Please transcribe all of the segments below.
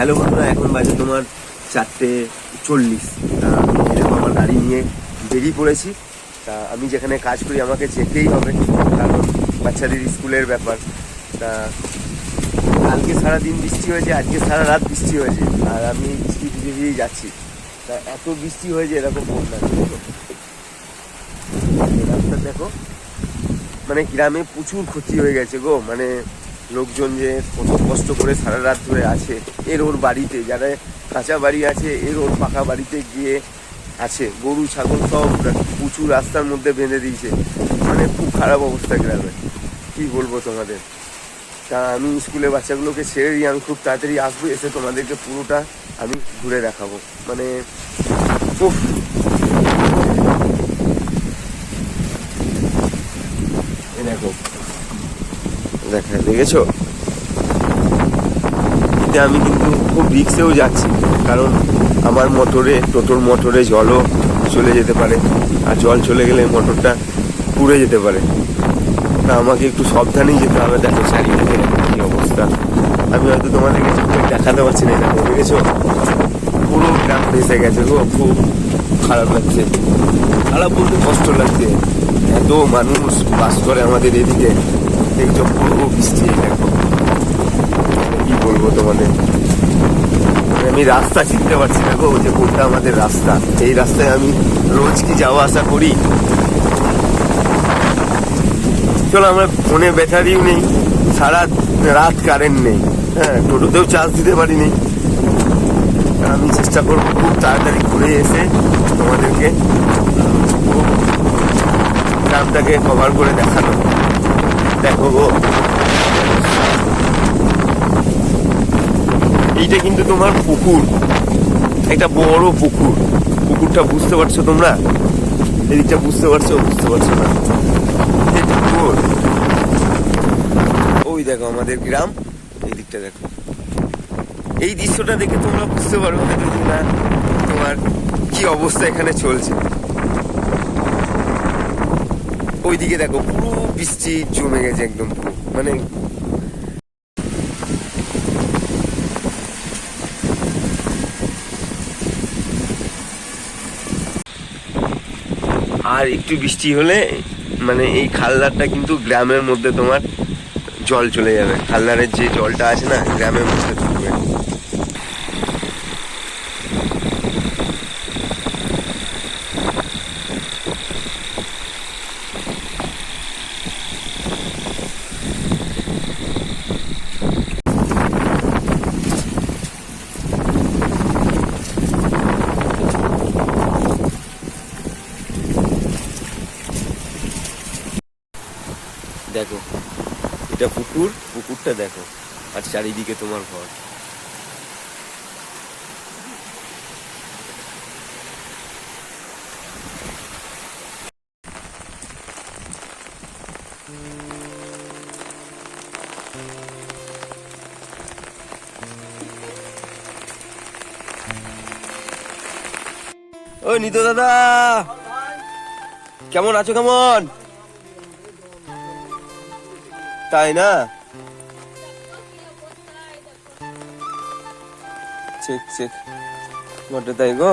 Hello বন্ধুরা, এখন বাজে তোমার চারটে চল্লিশ। এরকম আমার গাড়ি নিয়ে বেরিয়ে পড়েছি। তা আমি যেখানে কাজ করি, আমাকে যেতেই হবে, কারণ বাচ্চাদের স্কুলের ব্যাপার। তা কালকে সারা দিন বৃষ্টি হয়েছে, আজকে সারা রাত বৃষ্টি হয়েছে, আর আমি বৃষ্টি ভিজে ভিজেই যাচ্ছি। তা এত বৃষ্টি হয়েছে, এরকম বন্যা রাস্তা দেখো মানে গ্রামে প্রচুর ক্ষতি হয়ে গেছে গো মানে লোকজন যে কত কষ্ট করে সারা রাত ধরে আছে, এর ওর বাড়িতে, যারা কাঁচা বাড়ি আছে, এর ওর পাকা বাড়িতে গিয়ে আছে। গরু, ছাগল সব প্রচুর রাস্তার মধ্যে বেঁধে দিয়েছে। মানে খুব খারাপ অবস্থা গ্রামে। কি বলব তোমাদের? তা আমি স্কুলে বাচ্চাগুলোকে ছেড়ে দিয়ে আমি খুব তাড়াতাড়ি আসব, এসে তোমাদেরকে পুরোটা আমি ঘুরে দেখাবো। মানে উফ এই দেখো দেখা দেখেছ? এতে আমি কিন্তু খুব রিক্সেও যাচ্ছি, কারণ আমার মোটরে, টোটোর মোটরে জলও চলে যেতে পারে, আর জল চলে গেলে মোটরটা পুড়ে যেতে পারে। তা আমাকে একটু সাবধানেই যেতে হবে, দেখো চারিদিকে কি অবস্থা। আমি হয়তো তোমাদেরকে চোখে দেখাতে পারছি না দেখো, দেখেছ? পুরো গ্রাম ভেসে গেছে গো, খুব খারাপ লাগছে। খারাপ বলতে কষ্ট লাগছে। এত মানুষ বাস করে আমাদের এদিকে। দেখছ পুরো বৃষ্টি দেখো। কি বলব তোমাদের? মানে আমি রাস্তা চিনতে পারছি না গো যে কোনটা আমাদের রাস্তা। এই রাস্তায় আমি রোজ কি যাওয়া আসা করি? চলো, আমার ফোনে ব্যাটারিও নেই, সারা রাত কারেন্ট নেই। হ্যাঁ টোটোতেও চার্জ দিতে পারিনি। আমি চেষ্টা করব খুব তাড়াতাড়ি ঘুরে এসে তোমাদেরকে গ্রামটাকে কভার করে দেখানো দেখো গো। এইটা কিন্তু তোমার পুকুর। একটা বড় পুকুর। পুকুরটা বুঝতে পারছ তোমরা? এদিকটা বুঝতে পারছ? বুঝতে পারছ না? ওই দেখো আমাদের গ্রাম। এই দিকটা দেখো। এই দৃশ্যটা দেখে তোমরা বুঝতে পারবে না তোমার কি অবস্থা এখানে চলছে। ওইদিকে দেখো, পুরো বৃষ্টি জমে গেছে একদম মানে আর একটু বৃষ্টি হলে মানে এই খালদারটা কিন্তু গ্রামের মধ্যে তোমার জল চলে যাবে। খালদারের যে জলটা আছে না, গ্রামের মধ্যে ঢুকবে দেখো এটা পুকুর পুকুরটা দেখো আর চারিদিকে তোমার ঘর। ও নিতো দাদা কেমন আছো কেমন? তাই না? চেক চেক মোটে তাই গো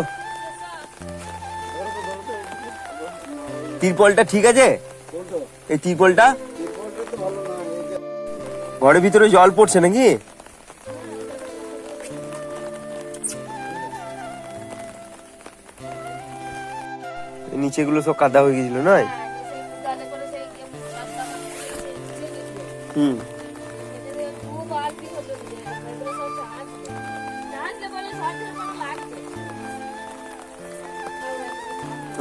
তিরপলটা ঠিক আছে? এই তিরপলটা? ঘরের ভিতরে জল পড়ছে নাকি? এই নিচেগুলো সব কাদা হয়ে গেছিল, নয়? হুম।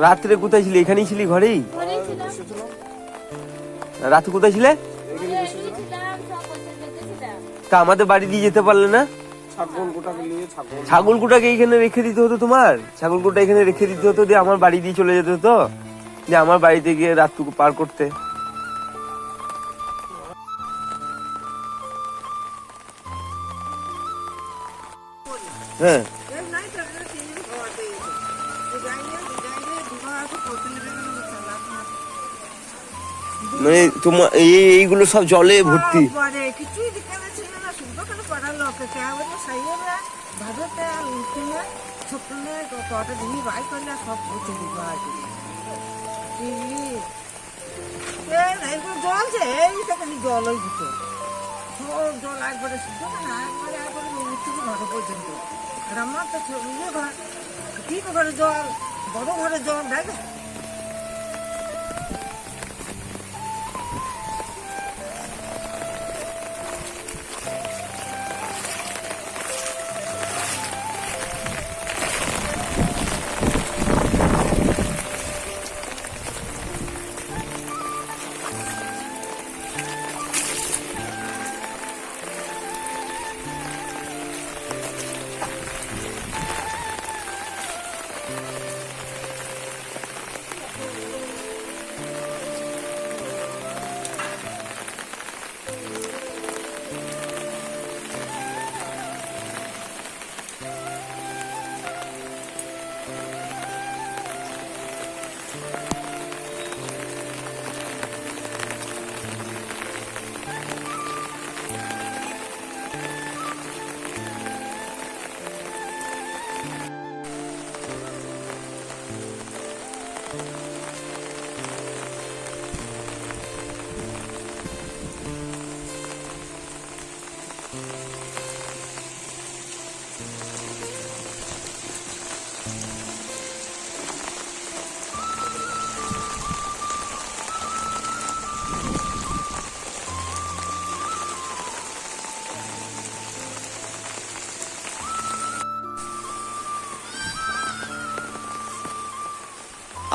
রাত্রে কোথায় ছিলি? এখানেই ছিলি ঘরেই? রাতে কোথায় ছিলে? তা আমাদের বাড়ি দিয়ে যেতে পারলে না? ছাগল কুটাকে নিয়ে ছাগল। ছাগল কোটাকে এইখানে রেখে দিতে হতো তোমার? ছাগল কুটা এখানে রেখে দিতে হতো দিয়ে আমার বাড়ি দিয়ে চলে যেতে হতো? যে আমার বাড়িতে গিয়ে রাতটুকু পার করতে। হ্যাঁ। মানে তোমার এই এইগুলো সব জলে ভর্তি। কিছুই ছিল না শুধু জল যে জল ওই ভিতর জল একবারে শুদ্ধ না, একবারে একবারে উঠছে ঘর পর্যন্ত। আর তো ইয়ে ঘর ঘরে জল বড় ঘরে জল দেখ।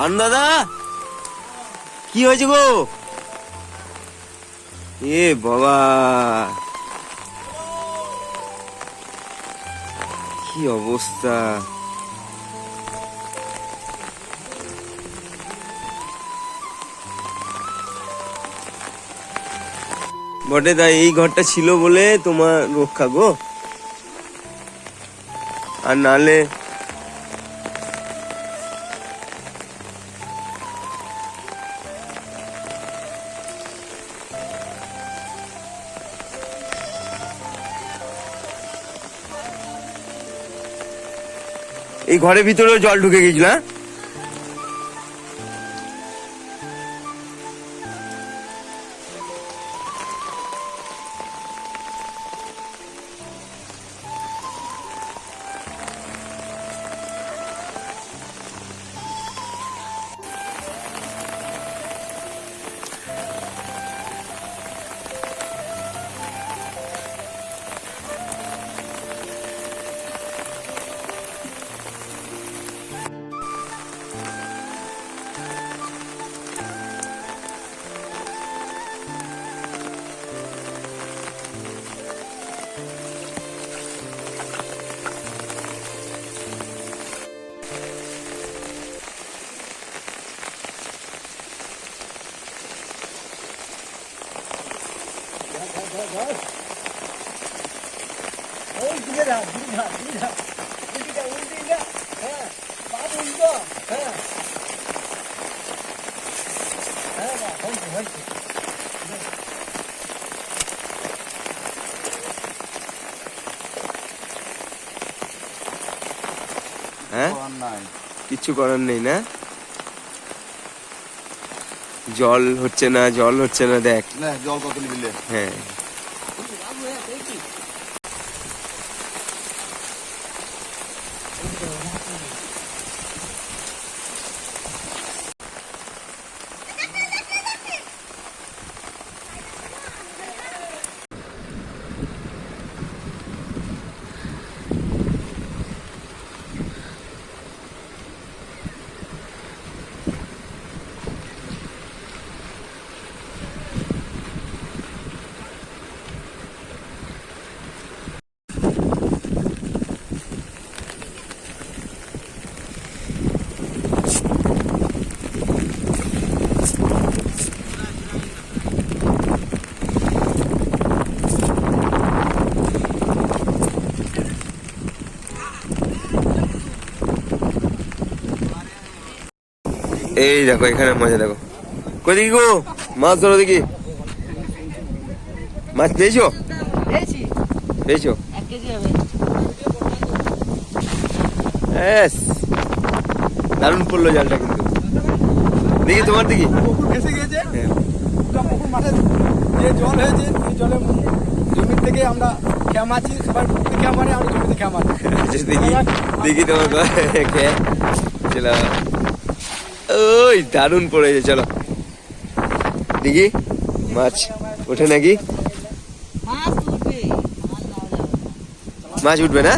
আন দাদা কি হয়েছে গো? এ বাবা। কি অবস্থা? বটে তাই এই ঘরটা ছিল বলে তোমার রক্ষা গো? আর নালে এই ঘরের ভিতরেও জল ঢুকে গেছিল হ্যাঁ? হ্যাঁ কিচ্ছু করার নেই না জল হচ্ছে না জল হচ্ছে না দেখ না জল কত নিবিলে হ্যাঁ এই দেখো এখানে মাছ দেখো। কই দেখি গো? মাছ ধরো দেখি। মাছ পেয়েছ? পেয়েছ। দারুণ পড়ল জালটা কিন্তু। দেখি তোমার দেখি। হ্যাঁ। জল হয়েছে জমির থেকে আমরা আমরা দেখি দেখি তোমার চলে। ওই দারুণ পড়েছে চলো। দেখি মাছ, ওঠে নাকি? মাছ উঠবে না?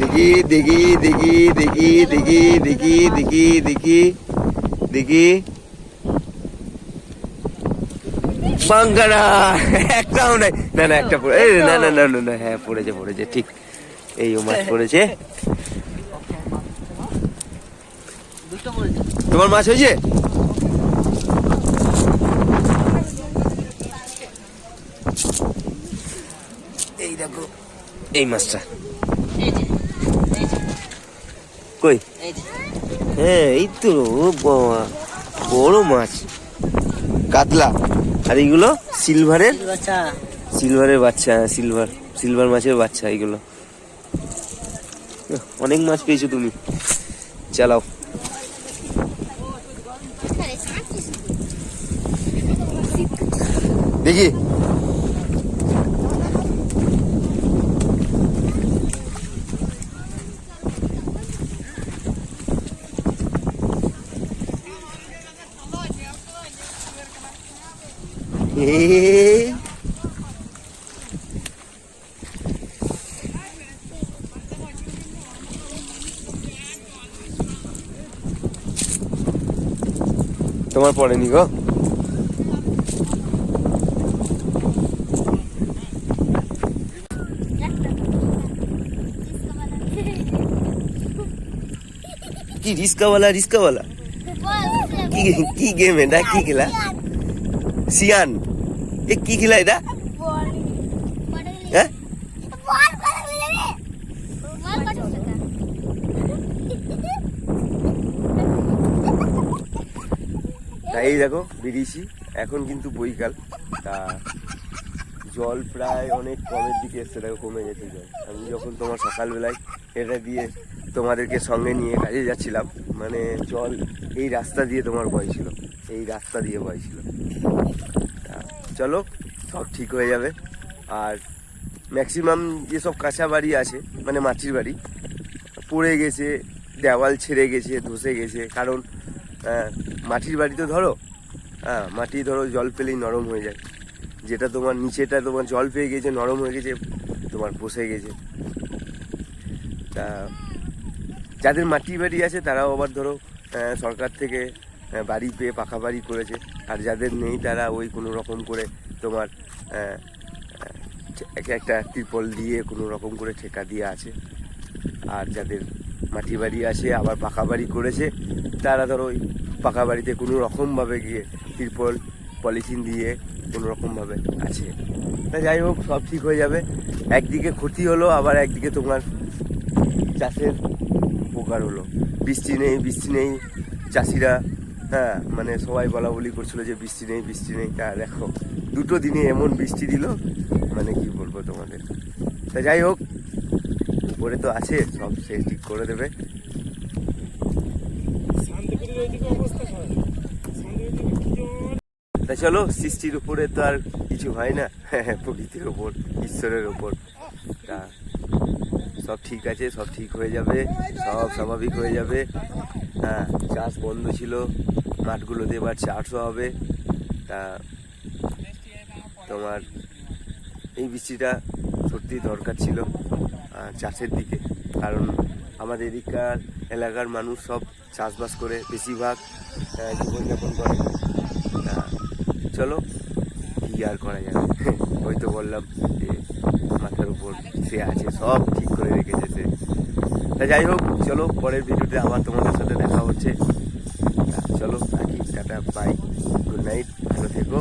দেখি দেখি দেখি দেখি দেখি দেখি দেখি দেখি দেখি বাঙ্গারা, একটাও নাই। না না, একটা পড়ে না না না না হ্যাঁ পড়েছে পড়েছে, ঠিক। এই ও মাছ পড়েছে দুটো বলেছে তোমার মাছ হয়েছে? এই দেখো এই মাছটা। কই? হ্যাঁ এই তো বড় মাছ। কাতলা। আর এইগুলো সিলভারের? বাচ্চা। সিলভারের বাচ্চা সিলভার সিলভার মাছের বাচ্চা এইগুলো। অনেক মাছ পেয়েছ তুমি। চালাও। 대기 예. তোমার পড়েনি গো কি রিস্কাওয়ালা রিস্কাওয়ালা? কি কি গেম এটা? কি খেলা? সিয়ান। এ, কি খেলা এটা? হ্যাঁ? তাই দেখো, বেরিয়েছি। এখন কিন্তু বইকাল তা জল প্রায় অনেক কমের দিকে এসছে, দেখো কমে গেছে জল। আমি যখন তোমার সকালবেলায় এটা দিয়ে তোমাদেরকে সঙ্গে নিয়ে কাজে যাচ্ছিলাম। মানে জল এই রাস্তা দিয়ে তোমার ভয় ছিল। এই রাস্তা দিয়ে ভয় ছিল। চলো, সব ঠিক হয়ে যাবে। আর ম্যাক্সিমাম যেসব কাঁচা বাড়ি আছে মানে মাটির বাড়ি, পড়ে গেছে, দেওয়াল ছেড়ে গেছে, ধসে গেছে। কারণ মাটির বাড়ি তো ধরো হ্যাঁ মাটি ধরো জল পেলেই নরম হয়ে যায়। যেটা তোমার নিচেটা তোমার জল পেয়ে গেছে, নরম হয়ে গেছে, তোমার বসে গেছে। তা যাদের মাটি বাড়ি আছে তারাও আবার ধরো সরকার থেকে বাড়ি পেয়ে পাকা বাড়ি করেছে। আর যাদের নেই তারা ওই কোনো রকম করে তোমার একটা ত্রিপল দিয়ে কোনো রকম করে ঠেকা দিয়ে আছে। আর যাদের মাটি বাড়ি আছে, আবার পাকা বাড়ি করেছে, তারা ধরো ওই পাকা বাড়িতে কোনো রকমভাবে গিয়ে তিরপল পলিথিন দিয়ে কোনো রকমভাবে আছে। তা যাই হোক, সব ঠিক হয়ে যাবে। একদিকে ক্ষতি হলো, আবার একদিকে তোমার চাষের উপকার হলো। বৃষ্টি নেই বৃষ্টি নেই চাষিরা হ্যাঁ মানে সবাই বলা বলি করছিল যে বৃষ্টি নেই বৃষ্টি নেই। তা দেখো দুটো দিনে এমন বৃষ্টি দিল মানে কি বলব তোমাদের। তা যাই হোক উপরে তো আছে সব সে ঠিক করে দেবে। তা চলো সৃষ্টির উপরে তো আর কিছু হয় না। প্রকৃতির ওপর ঈশ্বরের ওপর তা সব ঠিক আছে, সব ঠিক হয়ে যাবে, সব স্বাভাবিক হয়ে যাবে। হ্যাঁ চাষ বন্ধ ছিল মাঠগুলোতে এবার চাষও হবে। তা তোমার এই বৃষ্টিটা সত্যি দরকার ছিল চাষের দিকে। কারণ আমাদের এদিককার এলাকার মানুষ সব চাষবাস করে বেশিরভাগ জীবনযাপন করে। চলো কি আর করা যাবে? ওই তো বললাম যে মাথার উপর সে আছে, সব ঠিক করে রেখেছে সে। তা যাই হোক, চলো পরের ভিডিওতে আবার তোমাদের সাথে দেখা হচ্ছে। চলো রাখি, টাটা বাই গুড নাইট ভালো থেকো।